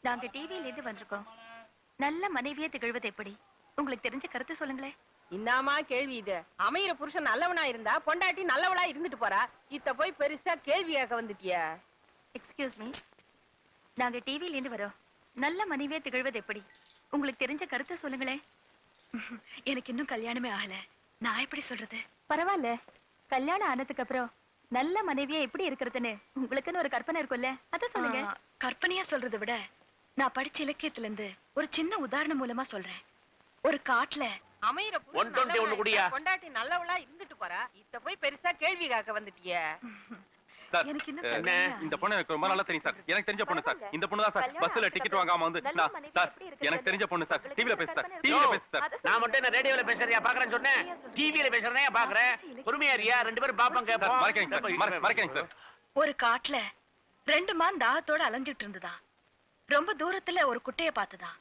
நாங்க டிவியில இருந்து வந்திருக்கோம். நல்ல மனைவியே திகழ்வது எப்படி? உங்களுக்கு தெரிஞ்ச கருத்து சொல்லுங்களேன். இன்னாமா கேள்வி இது? அமையிற புருஷன் நல்லவனா இருந்தா பொண்டாட்டி நல்லவளா இருந்துட்டு போறா? இத்த போய் பெருசா கேள்வி கேட்க வந்துட்டிய. எக்ஸ்கியூஸ் மீ நாங்க டிவியில இருந்து வரோம். நல்ல மனைவியே திகழ்வது எப்படி? உங்களுக்கு தெரிஞ்ச கருத்து சொல்லுங்களேன். எனக்கு இன்னும் கல்யாணமே ஆகல. நான் எப்படி சொல்றது? பரவாயில்ல. கல்யாணம் ஆனதுக்கு அப்புறம் நல்ல மனைவியா எப்படி இருக்கிறதுன்னு உங்களுக்குன்னு ஒரு கற்பனை இருக்கும்ல. அத சொல்லுங்க. கற்பனையா சொல்றதை விட நான் படிச்ச இலக்கியத்துல இருந்து ஒரு சின்ன உதாரணம் மூலமா சொல்றேன். ஒரு காட்டுல அமையிற பொண்டாட்டி நல்லவளா இருந்துட்டு போறா. இத்த போய் பெருசா கேள்வி கேட்க வந்துட்டிய. இந்த. பொண்ணு எனக்கு ரொம்ப நல்லா தெரியும் சார். எனக்கு தெரிஞ்ச பொண்ணு சார். இந்த பொண்ணு தான் சார். பஸ்ல டிக்கெட் வாங்காம வந்து சார்? எனக்கு தெரிஞ்ச பொண்ணு சார். டிவில பேசு சார். டிவில பேசு சார். நான் மட்டும் என்ன ரேடியோல பேசுறியா பாக்குறேன்னு சொன்னேன். டிவில பேசுறதே பாக்குறேன். பொறுமையா இருக்கியா ரெண்டு பேரும் பாப்போம் சார் கேப்போம். மறைக்காங்க சார். மறை- மறைக்காங்க சார். ஒரு காட்டுல ரெண்டு மான் தாகத்தோட அலைஞ்சிட்டு இருந்துதான். ரொம்ப தூரத்துல ஒரு குட்டைய பார்த்துதான்.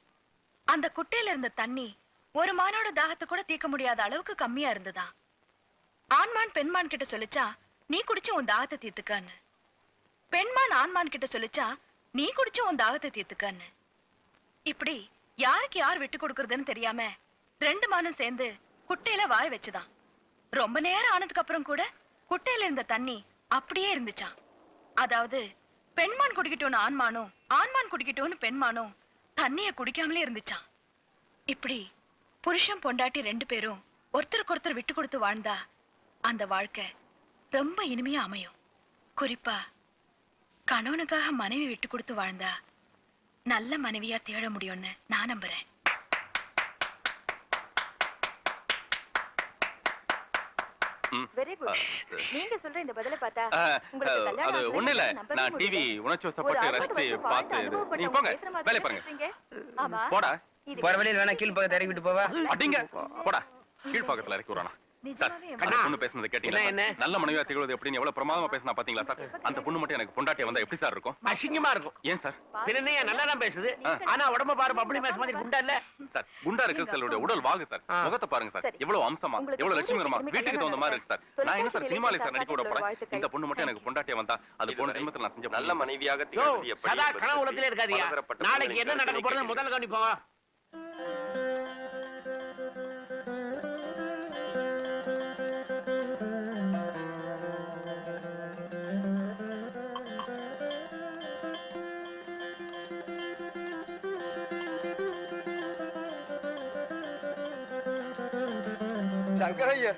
அந்த குட்டையில இருந்த தண்ணி ஒரு மானோட தாகத்தை கூட தீர்க்க முடியாத அளவுக்கு கம்மியா இருந்ததா ஆண்மான் பெண்மான் கிட்ட சொல்லிச்சா நீ குடிச்சு உன் தாகத்தை தீர்த்துக்கன்னு. பெண்மான் ஆண்மான் கிட்ட சொல்லிச்சா நீ குடிச்சு உன் தாகத்தை தீர்த்துக்கன்னு. இப்படி யாருக்கு யார் விட்டு கொடுக்கறதுன்னு தெரியாம ரெண்டு மானும் சேர்ந்து குட்டையில வாய் வச்சுதான். ரொம்ப நேரம் ஆனதுக்கு அப்புறம் கூட குட்டையில இருந்த தண்ணி அப்படியே இருந்துச்சான் அதாவது பெண்மான் குடிக்கட்டும்னு ஆண்மானும் ஆண்மான் குடிக்கட்டும்னு பெண்மானும் தண்ணிய குடிக்காமலே இருந்துச்சான் இப்படி புருஷன் பொண்டாட்டி ரெண்டு பேரும் ஒருத்தருக்கு ஒருத்தர் விட்டு கொடுத்து வாழ்ந்தா அந்த வாழ்க்கை ரொம்ப இனிமையா அமையும். குறிப்பா கணவனுக்காக மனைவி விட்டு கொடுத்து வாழ்ந்தா நல்ல மனைவியா தேட முடியும்னு நான் நம்புறேன். வெரி குட் நீங்க சொல்ற இந்த பதில பார்த்தா உங்களுக்கு கல்யாணம் அது ஒண்ணு இல்ல. நான் டிவி. உணர்ச்சி அறுபது ரசிச்சு பார்த்து நீங்க போங்க. வேலை பாருங்க? ஆமா. போடா. போற வழியில் வேணா கீழ் பக்கத்தை இறக்கி விட்டு போவா. அடிங்க. போடா. கீழ்பாக்கத்துல இறக்கி விடுறானா. பொண்ணு பேசுனது கேட்டீங்களா என்ன? நல்ல மனைவியா திகழ்வது எப்படின்னு எவ்வளவு பிரமாதமா பேசினா பாத்தீங்களா சார்? அந்த பொண்ணு மட்டும் எனக்கு பொண்டாட்டியா வந்தா எப்படி சார் இருக்கும்? அசிங்கமா இருக்கும். ஏன் சார்? பின்ன நல்லா தான் பேசுது. ஆனா உடம்ப பாரு பப்பளி மேஸ் மாதிரி குண்டா இல்ல? சார் குண்டா இருக்கு சிலருடைய உடல் வாகு சார். முகத்தை பாருங்க சார். எவ்வளவு அம்சமா எவ்வளவு லட்சுமிகரமா வீட்டுக்கு தகுந்த மாதிரி இருக்கு சார். நான் என்ன சார் சினிமாலே சார் நடிக்க விட போறேன். இந்த பொண்ணு மட்டும் எனக்கு பொண்டாட்டியா வந்தா அது போன ஜென்மத்துல நான் செஞ்ச நல்ல நல்ல மனைவி மனைவியாக சதா இருக்காதியா நாளைக்கு என்ன நடக்க போறது முதல்ல கவனிப்போம். சங்கரையர்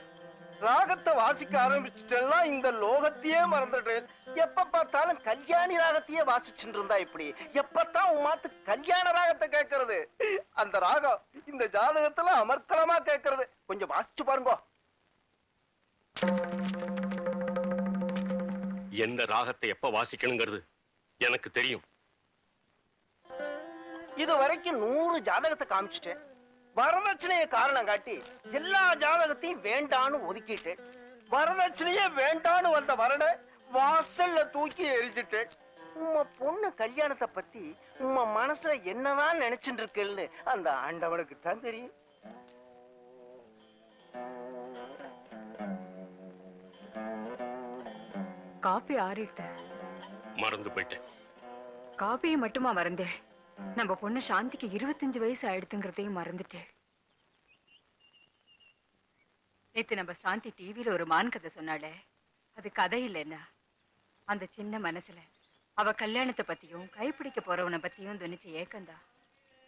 ராகத்தை வாசிக்க ஆரம்பிச்சுட்டேன்னா இந்த லோகத்தையே மறந்துடுறேன். எப்ப பார்த்தாலும் கல்யாணி ராகத்தையே வாசிச்சுட்டு இருந்தா இப்படி? எப்பத்தான் உன் மாத்து கல்யாண ராகத்தை கேட்கறது அந்த ராகம் இந்த ஜாதகத்துல அமர்க்கலமா கேட்கறது கொஞ்சம் வாசிச்சு பாருங்க. எந்த ராகத்தை எப்ப வாசிக்கணுங்கிறது எனக்கு தெரியும். இது வரைக்கும் நூறு ஜாதகத்தை காமிச்சிட்டேன். வரதட்சணைய காரணம் காட்டி எல்லா ஜாதகத்தையும் வேண்டான்னு ஒதுக்கிட்டேன் வரதட்சணையே வேண்டான்னு வந்த வரனை வாசல்ல தூக்கி எரிஞ்சிட்டேன் உம்ம பொண்ணு கல்யாணத்தை பத்தி உம்ம மனசுல என்னதான் நினைச்சுட்டு இருக்கேன்னு அந்த ஆண்டவனுக்கு தான் தெரியும். காப்பி ஆறிட்ட. மறந்து போயிட்டேன். காப்பியை மட்டுமா மறந்தேன்? நம்ம பொண்ணு சாந்திக்கு இருபத்தஞ்சு வயசு ஆயிடுத்துங்கிறதையும் மறந்துட்டேன். நேத்து நம்ம சாந்தி டிவியில ஒரு மான் கதை சொன்னாளே. அது கதை இல்லைன்னா? அந்த சின்ன மனசுல அவ கல்யாணத்தை பத்தியும் கைப்பிடிக்க போறவனை பத்தியும் துணிச்ச ஏக்கந்தா.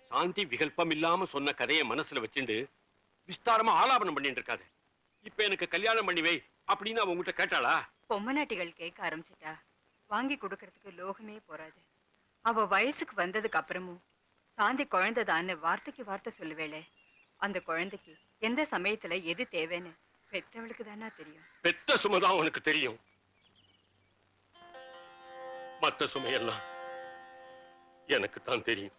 சாந்தி விகல்பம் இல்லாம சொன்ன கதையை மனசுல வச்சுண்டு விஸ்தாரமா ஆலாபனம் பண்ணிட்டு இருக்காது. இப்ப எனக்கு கல்யாணம் பண்ணி வை அப்படின்னு அவ உங்ககிட்ட கேட்டாளா? பொம்மநாட்டிகள் கேட்க ஆரம்பிச்சிட்டா. வாங்கி கொடுக்கறதுக்கு லோகமே போறாது. அவ வயசுக்கு வந்ததுக்கு அப்புறமும் சாந்தி குழந்தைதான்னு வார்த்தைக்கு வார்த்தை சொல்லுவேளே அந்த குழந்தைக்கு எந்த சமயத்துல எது தேவைன்னு பெத்தவளுக்கு தானா தெரியும். பெத்த சுமைதான் உனக்கு தெரியும். மத்த சுமையெல்லாம் எனக்கு தான் தெரியும்.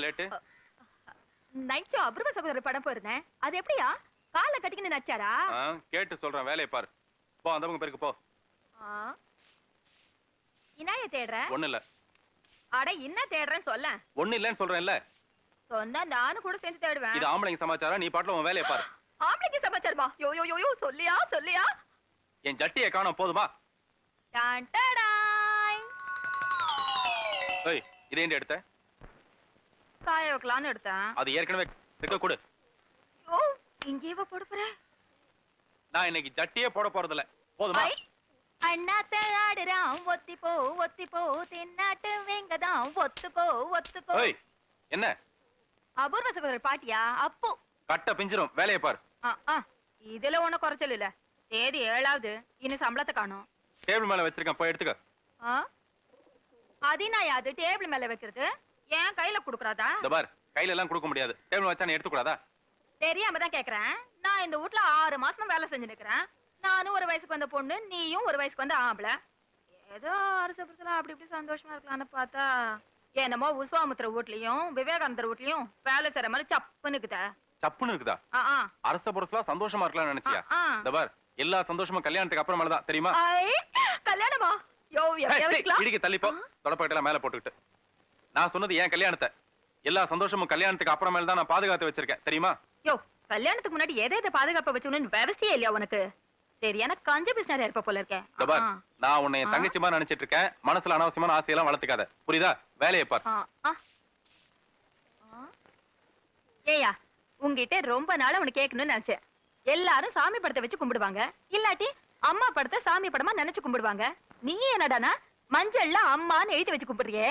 ஏன் லேட்டு நைட் ஷோ அபூர்வ சகோதரர் படம் போயிருந்தேன். அது எப்படியா? காலை கட்டிக்கின்னு நச்சாரா கேட்டு சொல்றேன் வேலையை பாரு. போ அந்த பக்கம் பேருக்கு போ. இனாய தேடுற? ஒண்ணு இல்ல. அட என்ன தேடுறேன்னு சொல்ல. ஒண்ணு இல்லன்னு சொல்றேன்ல. சொன்னா நானும் கூட சேர்ந்து தேடுவேன். இது ஆம்பளைங்க சமாச்சாரம் நீ பாட்டுல உன் வேலையை பாரு. ஆம்பளைக்கு சமாச்சாரமா யோ யோ யோ யோ சொல்லியா சொல்லியா? என் ஜட்டியை காணோம் போதுமா டான் டடாய். ஏய் இதே எடுத்த? காய வைக்கலாம்னு எடுத்தேன். அது ஏற்கனவே இருக்க கொடு. ஓ இங்கேவா போட போற? நான் இன்னைக்கு ஜட்டியே போட போறது இல்ல போதுமா? ஐ, அண்ணாத்த ஆடுறான். ஒத்தி போ ஒத்தி போ. தென்னாட்டு வெங்கதான். ஒத்துக்கோ ஒத்துக்கோ. ஏய் என்ன? அபூர்வ சகோதரர் பாட்டியா? அப்பு. கட்ட பிஞ்சிரும். வேலையை பாரு. இதுல ஒண்ணும் குறைச்சல் இல்ல. தேதி ஏழாவது. இன்னும் சம்பளத்தை காணும். டேபிள் மேல வச்சிருக்கேன். போய் எடுத்துக்க. ஆ? அது நான் யாது டேபிள் மேல வைக்கிறது. ஏன் கையில குடுக்கறாதா? இந்த பார் கையில எல்லாம் கொடுக்க முடியாது. டேபிள் வச்சா நீ எடுத்துக்கூடாதா? தெரியாம தான் கேக்குறேன். நான் இந்த வீட்ல ஆறு மாசமா வேலை செஞ்சு நிக்கிறேன் நானும் ஒரு வயசுக்கு வந்த பொண்ணு நீயும் ஒரு வயசுக்கு வந்த ஆம்பளை. ஏதோ அரசு புருஷலா அப்படி இப்படி சந்தோஷமா இருக்கலாம்னு பார்த்தா என்னமோ உஸ்வாமுத்திர வீட்லயும் விவேகானந்தர் வீட்லயும் வேலை செய்யற மாதிரி சப்புன்னு இருக்குதா. சப்புன்னு இருக்குதா? ஆ, ஆ, அரச புரசலா சந்தோஷமா இருக்கலாம்னு நினைச்சியா? ஆ. இந்த பார் எல்லா சந்தோஷமும் கல்யாணத்துக்கு அப்புறமேல தான் தெரியுமா? ஐ, கல்யாணமா? யோ ஏய், எப்படியா சீ, வச்சுக்கலாம் இடிக்க தள்ளிப்போ. தொடப்பக்கட்டெல்லாம் மேல போட்டுக்கிட்டு. நான் சொன்னது ஏன் கல்யாணத்தை. எல்லா சந்தோஷமும் கல்யாணத்துக்கு அப்புறமேல தான் நான் பாதுகாத்து வச்சிருக்கேன். தெரியுமா? யோ கல்யாணத்துக்கு முன்னாடி எதை எதை பாதுகாப்ப வச்சுக்கணும்னு விவசாயம் இல்லையா உனக்கு? சரியான கஞ்ச பிசினாரியா இருப்ப போல இருக்கேன் நான் உன்னை என். தங்கச்சி மாதிரி நினைச்சிட்டு இருக்கேன். மனசுல அனாவசியமான ஆசையெல்லாம் வளர்த்துக்காத. புரியுதா? வேலையை பார். ஏய்யா உங்ககிட்ட ரொம்ப நாளா உனக்கு கேட்கணும்னு நினைச்சேன். எல்லாரும் சாமி படத்தை வச்சு கும்பிடுவாங்க. இல்லாட்டி அம்மா படத்தை சாமி படமா நினைச்சு கும்பிடுவாங்க. நீ என்னடானா மஞ்சள்ல அம்மான்னு எழுதி வச்சு கும்பிடுறியே.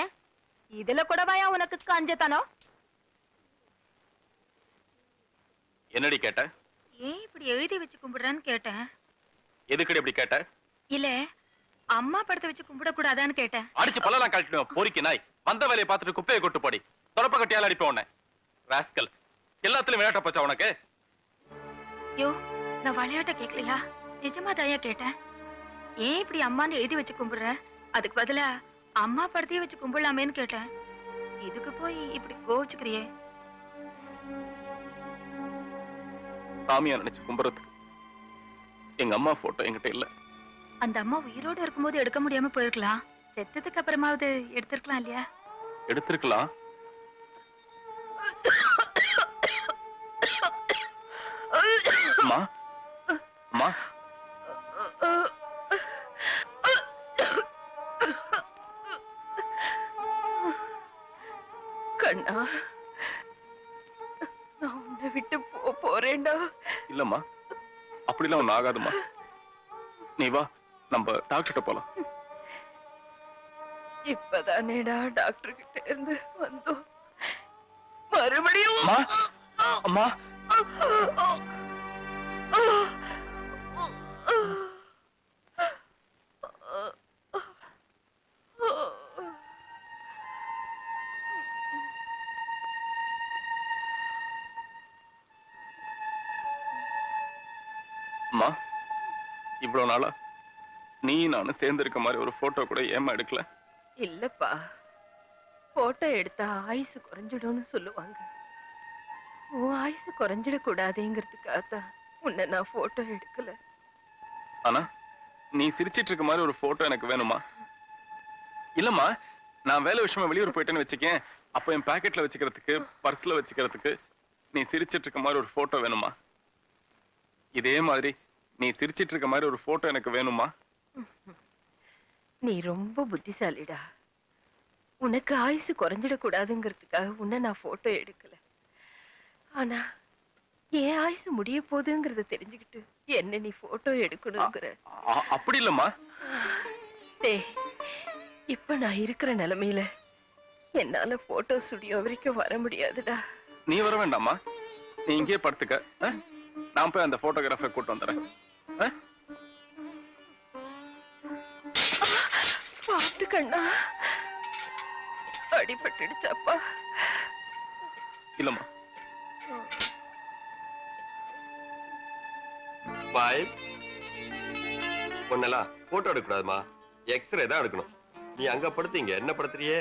இதுல கூடவாயா உனக்கு கஞ்சத்தனம்? என்னடி கேட்ட? ஏன் இப்படி எழுதி வச்சு கும்பிடுறான்னு கேட்டேன். எதுக்கடி இப்படி கேட்ட? இல்ல அம்மா படத்தை வச்சு கும்பிடக்கூடாதான்னு கேட்டேன். அடிச்சு பல்லெல்லாம் கழட்டிடும் பொறுக்கி நாய். வந்த வேலையை பார்த்துட்டு குப்பையை கொட்டு போடி. தொடப்ப கட்டியால அடிப்பேன் உன்னை. ராஸ்கல் எல்லாத்துலயும் விளையாட்ட போச்சா உனக்கு? யோ நான் விளையாட்ட கேட்கலையா? நிஜமா தாயா கேட்டேன்? ஏன் இப்படி அம்மான்னு எழுதி வச்சு கும்பிடுற? அதுக்கு பதிலா அம்மா படத்தையே வச்சு கும்பிடலாமேன்னு கேட்டேன். இதுக்கு போய் இப்படி கோச்சுக்கிறியே சாமியா நினைச்சு கும்புறதுக்கு எங்க அம்மா போட்டோ என்கிட்ட இல்ல. அந்த அம்மா உயிரோட இருக்கும்போது எடுக்க முடியாம போயிருக்கலாம். செத்ததுக்கு அப்புறமாவது எடுத்திருக்கலாம் இல்லையா? எடுத்திருக்கலாம். கண்ணா நான் உன்னை விட்டு போ போறேன்டா. இல்லம்மா. அப்படிலாம் ஒண்ணு ஆகாதும்மா. நீ வா நம்ம டாக்டர்கிட்ட போலாம். இப்பதானேடா டாக்டர் கிட்ட இருந்து வந்தோம். மறுபடியும் அம்மா. அம்மா. அம்மா இவ்வளவு நாளா நீ நானும் சேர்ந்து இருக்க மாதிரி ஒரு போட்டோ கூட ஏமா எடுக்கல? இல்லப்பா. போட்டோ எடுத்தா ஆயுசு குறைஞ்சிடும்னு சொல்லுவாங்க. உன் ஆயுசு குறைஞ்சிடக் கூடாதுங்கிறதுக்காக தான் உன்னை நான் போட்டோ எடுக்கல. ஆனா நீ சிரிச்சிட்டு இருக்க மாதிரி ஒரு போட்டோ எனக்கு வேணுமா? இல்லம்மா நான் வேலை விஷயமா வெளியூர் போயிட்டேன்னு வச்சுக்கேன். அப்ப என் பாக்கெட்ல வச்சுக்கிறதுக்கு பர்ஸ்ல வச்சுக்கிறதுக்கு நீ சிரிச்சிட்டு இருக்க மாதிரி ஒரு போட்டோ வேணுமா? இதே மாதிரி நீ சிரிச்சிட்டு இருக்க மாதிரி ஒரு போட்டோ எனக்கு வேணுமா? நீ ரொம்ப புத்திசாலிடா. உனக்கு ஆயுசு குறைஞ்சிடக் கூடாதுங்கிறதுக்காக உன்னை நான் போட்டோ எடுக்கல. ஆனா என் ஆயுசு முடிய போகுதுங்கிறத தெரிஞ்சுக்கிட்டு என்ன நீ போட்டோ எடுக்கணுங்கிற. அப்படி இல்லம்மா. டேய் இப்ப நான் இருக்கிற நிலைமையில என்னால போட்டோ ஸ்டுடியோ வரைக்கும் வர முடியாதுடா. நீ வர வேண்டாமா நீ இங்கேயே படுத்துக்க? நான் போய் அந்த போட்டோகிராஃபை கூட்டு வந்துடுறேன்? பார்த்து கண்ணா. அடிபட்டுடுச்சப்பா. இல்லம்மா. பாய். பொண்ணெல்லாம் போட்டோ எடுக்கக்கூடாதுமா எக்ஸ்ரே தான் எடுக்கணும். நீ அங்க படுத்தீங்க என்ன படுத்துறியே?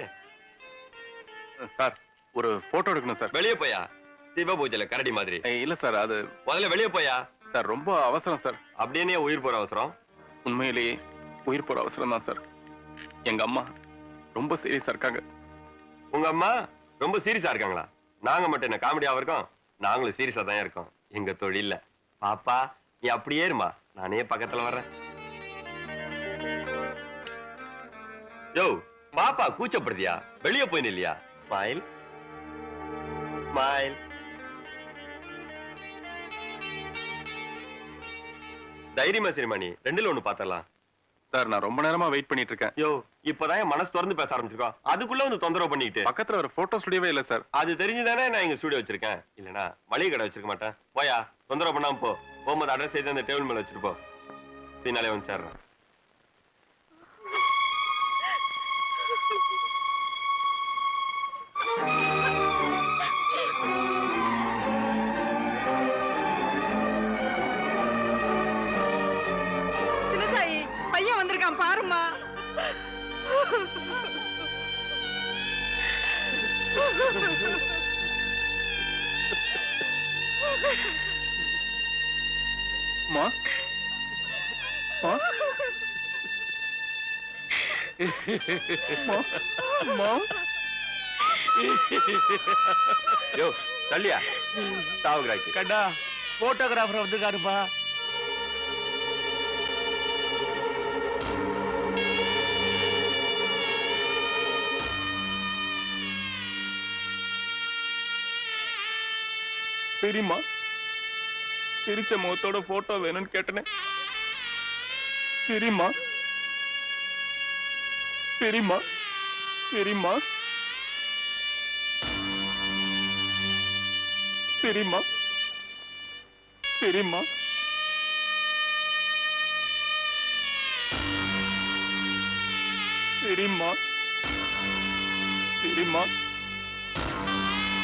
சார் ஒரு போட்டோ எடுக்கணும் சார். வெளியே போயா? சிவ பூஜையில கரடி மாதிரி. இல்ல சார் அது முதல்ல வெளியே போயா? சார் ரொம்ப அவசரம் சார். அப்படியே உயிர் போற அவசரம்? உண்மையிலேயே உயிர் போற அவசரம் தான் சார். எங்க அம்மா ரொம்ப சீரியஸா இருக்காங்க. உங்க அம்மா ரொம்ப சீரியஸா இருக்காங்களா? நாங்க மட்டும் என்ன காமெடியாவா இருக்கோம்? நாங்களும் சீரியஸா தான் இருக்கோம். எங்க தொழில்ல. பாப்பா நீ அப்படியே இருமா. நானே பக்கத்துல வர்றேன். யோ பாப்பா கூச்சப்படுதியா? வெளிய போய் நில்லையா? ஸ்மைல் ஸ்மைல் தைரியமா சரிமா நீ. ரெண்டுல ஒண்ணு பாத்திரலாம். சார் நான் ரொம்ப நேரமா வெயிட் பண்ணிட்டு இருக்கேன். யோ இப்பதான் என் மனசு திறந்து பேச ஆரம்பிச்சிருக்கோம் அதுக்குள்ள வந்து தொந்தரவு பண்ணிட்டு. பக்கத்துல ஒரு போட்டோ ஸ்டுடியோவே இல்ல சார். அது தெரிஞ்சுதானே நான் இங்க ஸ்டுடியோ வச்சிருக்கேன். இல்லனா மளிகை கடை வச்சிருக்க மாட்டேன். போயா தொந்தரவு பண்ணாம போ. போகும்போது அட்ரஸ் செய்து அந்த டேபிள் மேல வச்சுட்டு போ. பின்னாலே வந்து சேர்றேன். மா? மா? மா? யோ தள்ளியா? சாவுகிறாய்க்கு. கண்டா போட்டோகிராஃபர் வந்திருக்காருப்பா. பெரியம்மா? சிரிச்ச முகத்தோட போட்டோ வேணும்னு கேட்டனே. சரிம்மா? பெரியம்மா சரிம்மா? பெரியம்மா பெரியம்மா சரிம்மா? சரிம்மா?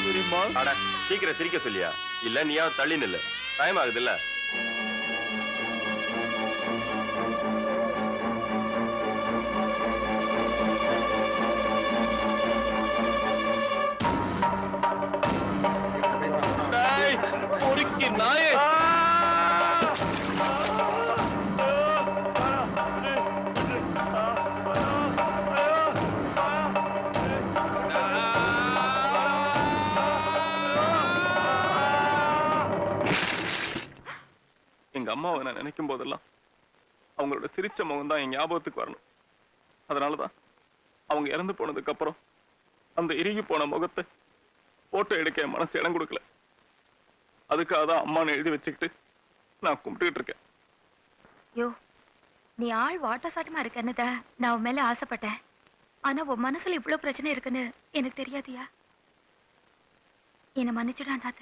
சரிம்மா? அட சீக்கிரம் சிரிக்க சொல்லியா? இல்ல நீயா தள்ளி நில்ல டைம் ஆகுது இல்லை நினைக்கும் போதெல்லாம் அவங்களோட சிரிச்ச முகம் தான் என் ஞாபகத்துக்கு வரணும். அதனாலதான் அவங்க இறந்து போனதுக்கு அப்புறம் அந்த இறுகி போன முகத்தை போட்டோ எடுக்க என் மனசு இடம் கொடுக்கல. அதுக்காக தான் அம்மான்னு எழுதி வச்சுக்கிட்டு நான் கும்பிட்டுக்கிட்டு இருக்கேன். யோ நீ ஆள் வாட்ட சாட்டமா இருக்கன்னு நான் உன் மேல ஆசைப்பட்டேன். ஆனா உன் மனசுல இவ்வளவு பிரச்சனை இருக்குன்னு எனக்கு தெரியாதியா? என்னை மன்னிச்சிடாண்டாத.